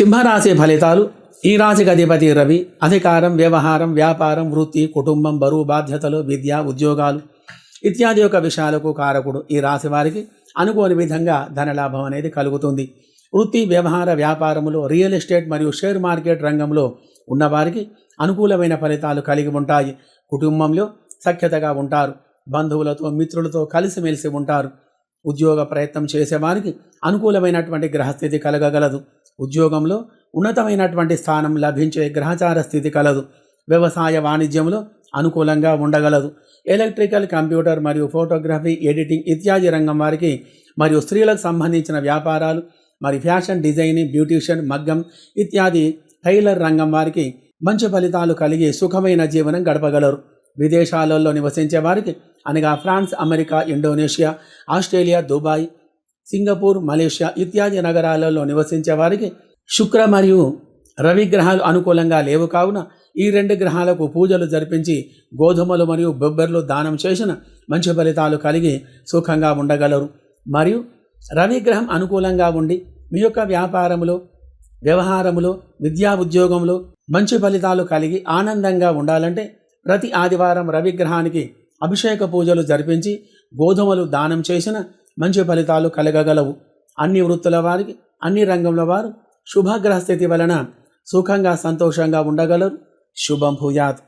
సింహరాశి ఫలితాలు ఈ రాశికి అధిపతి రవి అధికారం వ్యవహారం వ్యాపారం వృత్తి కుటుంబం బరువు బాధ్యతలు విద్య ఉద్యోగాలు ఇత్యాది యొక్క విషయాలకు కారకుడు ఈ రాశి వారికి. అనుకోని విధంగా ధనలాభం అనేది కలుగుతుంది. వృత్తి వ్యవహార వ్యాపారములో రియల్ ఎస్టేట్ మరియు షేర్ మార్కెట్ రంగంలో ఉన్నవారికి అనుకూలమైన ఫలితాలు కలిగి ఉంటాయి. కుటుంబంలో సఖ్యతగా ఉంటారు. బంధువులతో మిత్రులతో కలిసిమెలిసి ఉంటారు. ఉద్యోగ ప్రయత్నం చేసేవారికి అనుకూలమైనటువంటి గ్రహస్థితి కలగగలదు. ఉద్యోగంలో ఉన్నతమైనటువంటి స్థానం లభించే గ్రహచార స్థితి కలదు. వ్యవసాయ వాణిజ్యంలో అనుకూలంగా ఉండగలదు. ఎలక్ట్రికల్ కంప్యూటర్ మరియు ఫోటోగ్రఫీ ఎడిటింగ్ ఇత్యాది రంగం వారికి మరియు స్త్రీలకు సంబంధించిన వ్యాపారాలు మరి ఫ్యాషన్ డిజైనింగ్ బ్యూటీషియన్ మగ్గం ఇత్యాది టైలర్ రంగం వారికి మంచి ఫలితాలు కలిగి సుఖమైన జీవనం గడపగలరు. విదేశాలలో నివసించే వారికి అనగా France America Indonesia Australia Dubai Singapore Malaysia ఇత్యాది నగరాలలో నివసించే వారికి శుక్ర మరియు రవి గ్రహాలు అనుకూలంగా లేవు కావున ఈ రెండు గ్రహాలకు పూజలు జరిపించి గోధుమలు మరియు బొబ్బెర్లు దానం చేసిన మంచి ఫలితాలు కలిగి సుఖంగా ఉండగలరు. మరియు రవి గ్రహం అనుకూలంగా ఉండి మీ యొక్క వ్యాపారములో వ్యవహారములో విద్యా ఉద్యోగంలో మంచి ఫలితాలు కలిగి ఆనందంగా ఉండాలంటే ప్రతి ఆదివారం రవి గ్రహానికి అభిషేక పూజలు జరిపించి గోధుమలు దానం చేసిన మంచి ఫలితాలు కలగగలవు. అన్ని వృత్తుల వారికి అన్ని రంగంలో వారు శుభగ్రహ స్థితి వలన సుఖంగా సంతోషంగా ఉండగలరు. శుభం భూయాత్.